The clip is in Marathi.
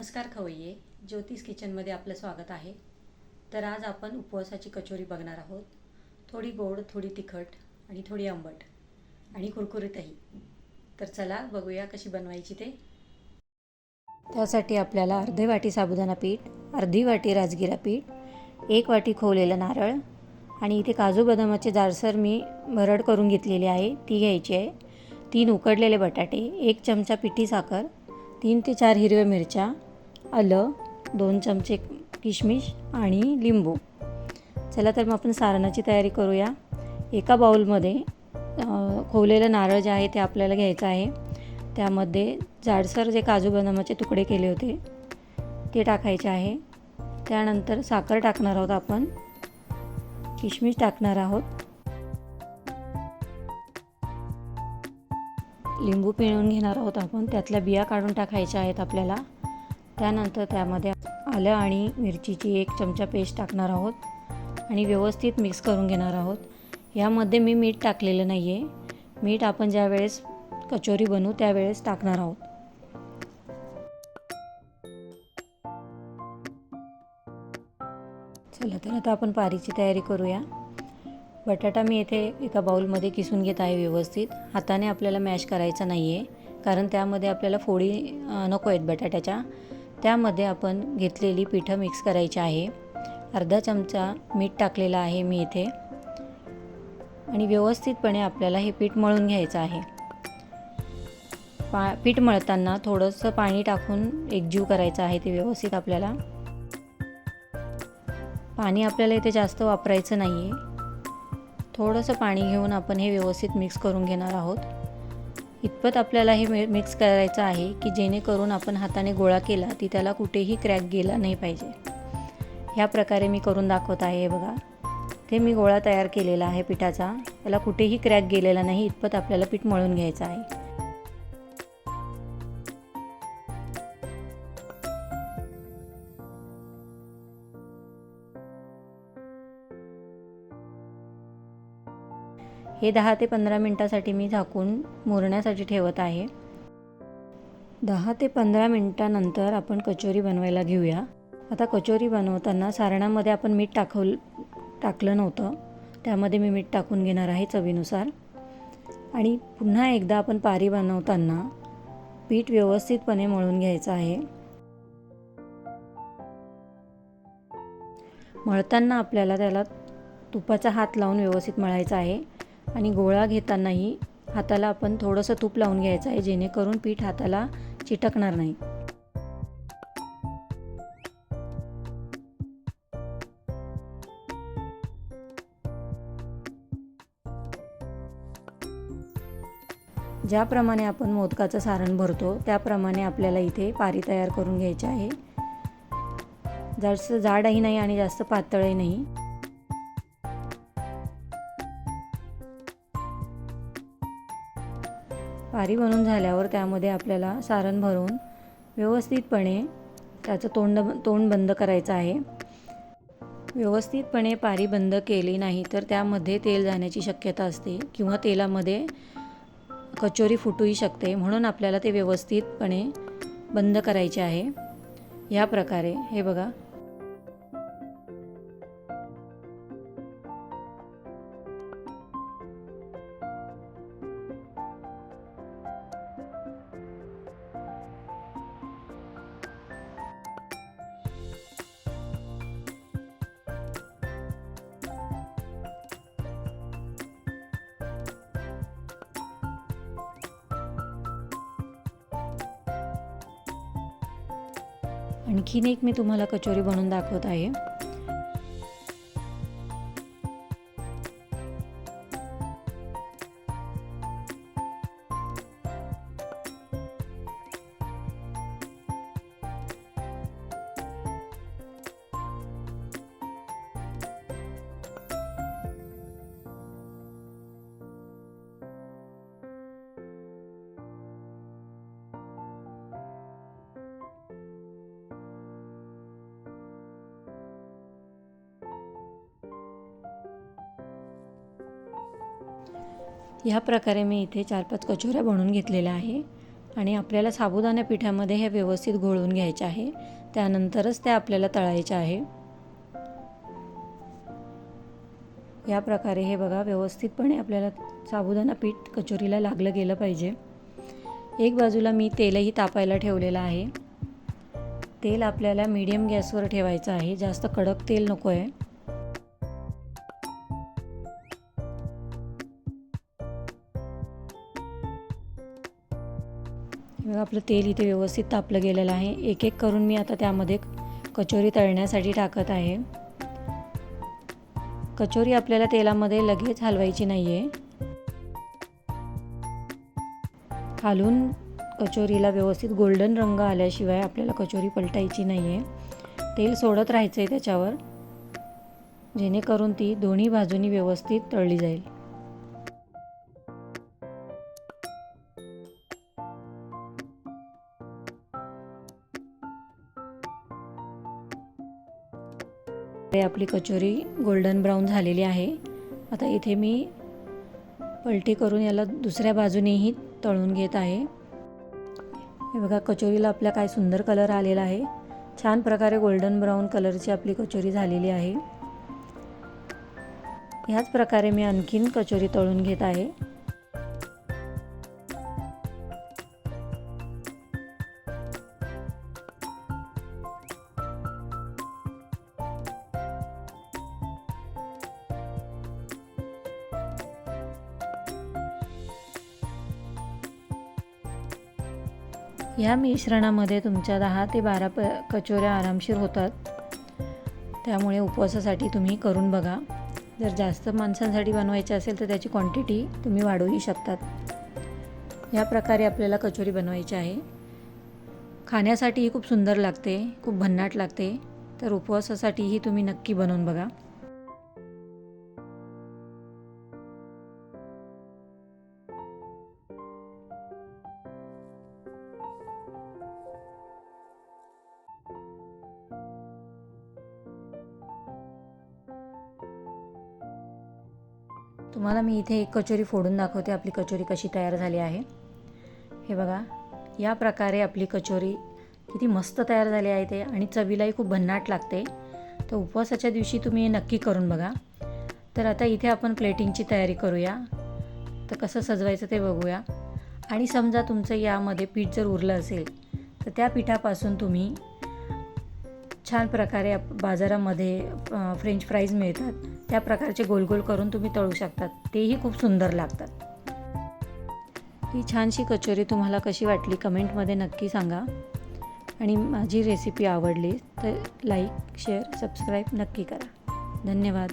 नमस्कार खवय्ये ज्योतिष किचनमध्ये आपलं स्वागत आहे. तर आज आपण उपवासाची कचोरी बघणार आहोत. थोडी गोड थोडी तिखट आणि थोडी आंबट आणि कुरकुरीतही तर चला बघूया कशी बनवायची ते. त्यासाठी आपल्याला अर्धे वाटी साबुदाणा पीठ अर्धी वाटी राजगिरा पीठ एक वाटी खोवलेलं नारळ आणि इथे काजू बदामाचे जाडसर मी भरड करून घेतलेली आहे. ती घ्यायची आहे. तीन उकडलेले बटाटे एक चमचा पिठी साखर तीन ते चार हिरव्या मिरच्या आलं दोन चमचे किशमिश आणि लिंबू. चला तर मग आपण सारणाची तयारी करूया. एका बाउलमध्ये खोवलेलं नारळ जे आहे ते आपल्याला घ्यायचं आहे. त्यामध्ये जाडसर जे काजू बदामाचे तुकडे केले होते ते टाकायचे आहे. त्यानंतर साखर टाकणार आहोत आपण. किशमिश टाकणार आहोत. लिंबू पिळून घेणार आहोत आपण. त्यातल्या बिया काढून टाकायच्या आहेत आपल्याला. त्यानंतर त्यामध्ये आलं आणि मिरचीची एक चमचा पेस्ट टाकणार आहोत आणि व्यवस्थित मिक्स करून घेणार आहोत. यामध्ये मी मीठ टाकलेलं नाही आहे मीठ आपण ज्या वेळेस कचोरी बनवू त्यावेळेस टाकणार आहोत. चला तर आता आपण पारीची तयारी करूया. बटाटा मी येथे एका बाउलमध्ये किसून घेत आहे व्यवस्थित. हाताने आपल्याला मॅश करायचा नाही आहे कारण त्यामध्ये आपल्याला फोडी नको आहेत बटाट्याच्या. त्यामध्ये आपण घेतलेली पिठं मिक्स करायची आहे. अर्धा चमचा मीठ टाकलेलं आहे मी इथे. आणि व्यवस्थितपणे आपल्याला हे पीठ मळून घ्यायचं आहे. पा पीठ मळताना थोडंसं पाणी टाकून एकजीव करायचं आहे ते व्यवस्थित आपल्याला. पाणी आपल्याला इथे जास्त वापरायचं नाही आहे थोडंसं पाणी घेऊन आपण हे व्यवस्थित मिक्स करून घेणार आहोत. इतपत आपल्याला हे मि मिक्स करायचं आहे की जेणेकरून आपण हाताने गोळा केला ती त्याला कुठेही क्रॅक गेला नाही पाहिजे. ह्या प्रकारे मी करून दाखवत आहे हे बघा. ते मी गोळा तयार केलेला आहे पिठाचा. त्याला कुठेही क्रॅक गेलेला नाही इतपत आपल्याला पीठ मळून घ्यायचं आहे. हे दहा ते पंधरा मिनटासाठी मी झाकून मुरण्यासाठी ठेवत आहे. दहा ते पंधरा मिनटानंतर आपण कचोरी बनवायला घेऊया. आता कचोरी बनवताना सारणामध्ये आपण मीठ टाकवल टाकलं नव्हतं. त्यामध्ये मी मीठ टाकून घेणार आहे चवीनुसार. आणि पुन्हा एकदा आपण पारी बनवताना पीठ व्यवस्थितपणे मळून घ्यायचं आहे. मळताना आपल्याला त्याला तुपाचा हात लावून व्यवस्थित मळायचा आहे. आणि गोळा घेतानाही हाताला आपण थोडंसं तूप लावून घ्यायचं आहे जेणेकरून पीठ हाताला चिटकणार नाही. ज्याप्रमाणे आपण मोदकाचं सारण भरतो त्याप्रमाणे आपल्याला इथे पारी तयार करून घ्यायची आहे. जास्त जाडही नाही आणि जास्त पातळही नाही. पारी बनवून झाल्यावर त्यामध्ये आपल्याला सारण भरून व्यवस्थितपणे त्याचं तोंड तोंड बंद करायचं आहे. व्यवस्थितपणे पारी बंद केली नाही तर त्यामध्ये तेल जाण्याची शक्यता असते किंवा तेलामध्ये कचोरी फुटूही शकते. म्हणून आपल्याला ते व्यवस्थितपणे बंद करायचे आहे. या प्रकारे हे बघा आणखीन एक मी तुम्हाला कचोरी बनवून दाखवत आहे. ह्या प्रकारे मी इथे चार पाच कचोऱ्या बनवून घेतलेल्या आहे. आणि आपल्याला साबुदाणा पिठामध्ये हे व्यवस्थित घोळून घ्यायचे आहे. त्यानंतरच त्या आपल्याला तळायच्या आहे. या प्रकारे हे बघा व्यवस्थितपणे आपल्याला साबुदाणा पीठ कचोरीला लागलं गेलं पाहिजे. एक बाजूला मी तेलही तापायला ठेवलेलं आहे. तेल आपल्याला मीडियम गॅसवर ठेवायचं आहे. जास्त कडक तेल नको आहे बघा आपलं तेल इथे व्यवस्थित तापलं गेलेलं आहे. एक एक करून मी आता त्यामध्ये कचोरी तळण्यासाठी टाकत आहे. कचोरी आपल्याला तेलामध्ये लगेच हलवायची नाही आहे हालून कचोरीला व्यवस्थित गोल्डन रंग आल्याशिवाय आपल्याला कचोरी पलटायची नाही आहे तेल सोडत राहायचं आहे त्याच्यावर जेणेकरून ती दोन्ही बाजूनी व्यवस्थित तळली जाईल. आपली कचोरी गोल्डन ब्राऊन झालेली आहे. आता इथे मी पलटी करून याला दुसऱ्या बाजूनेही तळून घेत आहे. हे बघा कचोरीला आपला काय सुंदर कलर आलेला आहे. छान प्रकारे गोल्डन ब्राऊन कलरची आपली कचोरी झालेली आहे. ह्याच प्रकारे मी आणखीन कचोरी तळून घेत आहे. या मिश्रणामध्ये तुमच्या दहा ते बारा प कचोऱ्या आरामशीर होतात. त्यामुळे उपवासासाठी तुम्ही करून बघा. जर जास्त माणसांसाठी बनवायचे असेल तर त्याची क्वांटिटी तुम्ही वाढवूही शकतात. या प्रकारे आपल्याला कचोरी बनवायची आहे. खाण्यासाठीही खूप सुंदर लागते खूप भन्नाट लागते. तर उपवासासाठीही तुम्ही नक्की बनवून बघा. तुम्हाला मी इथे एक कचोरी फोडून दाखवते आपली कचोरी कशी तयार झाली आहे. हे बघा या प्रकारे आपली कचोरी किती मस्त तयार झाली आहे ते आणि चवीलाही खूप भन्नाट लागते. तर उपवासाच्या दिवशी तुम्ही हे नक्की करून बघा. तर आता इथे आपण प्लेटिंगची तयारी करूया. तर कसं सजवायचं ते बघूया. आणि समजा तुमचं यामध्ये पीठ जर उरलं असेल तर त्या पिठापासून तुम्ही छान प्रकारे आप बाजारामध्ये फ्रेंच फ्राईज मिळतात. त्या प्रकारचे गोल गोल करून तुम्ही तळू शकतात. तेही खूप सुंदर लागतात. ही छानशी कचोरी तुम्हाला कशी वाटली कमेंटमध्ये नक्की सांगा. आणि माझी रेसिपी आवडली तर लाईक शेअर सबस्क्राईब नक्की करा. धन्यवाद.